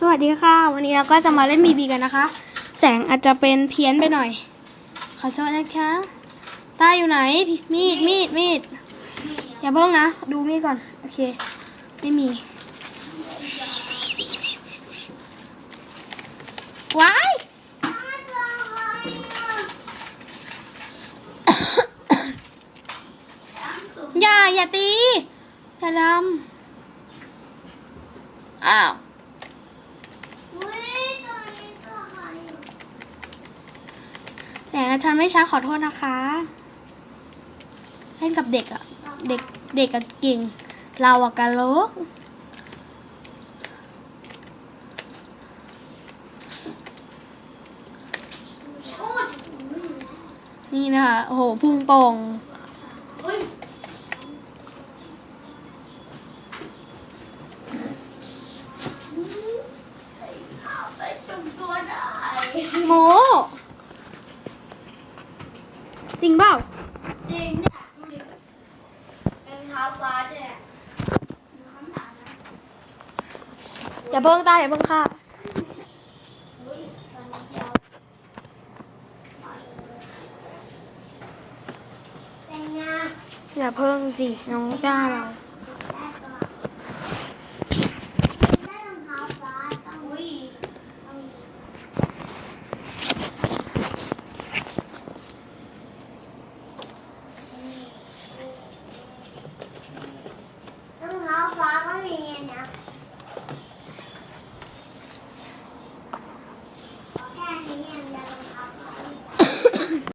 สวัสดีค่ะ วันนี้เราก็จะมาเล่นบีบีกันนะคะ แสงอาจจะเป็นเพี้ยนไปหน่อย ขอโทษนะคะตาอยู่ไหน มีดมีดมีดอย่าเพิ่งนะ ดูมีดก่อน โอเค ไม่มี ว้ายอย่า อย่าตีอย่าดำอ้าว แสงอาจารย์ไม่ช้าขอโทษนะคะ เล่นกับเด็กอะเด็กเด็กกับเก่ง เราอะกันลกนี่นะคะโอ้โหพุ่งโป่งโม จริงเปล่าจริงเนี่ยดูดิเป็นเท้าฟ้าเนี่ยดูข้างหลังนะอย่าเพิ่งตายอย่าเพิ่งค่ะอุ้ยตอนนี้เดียวเป็นไง อย่าเพิ่งจีน้องจ้าเรา ฟ้าก็มีนะ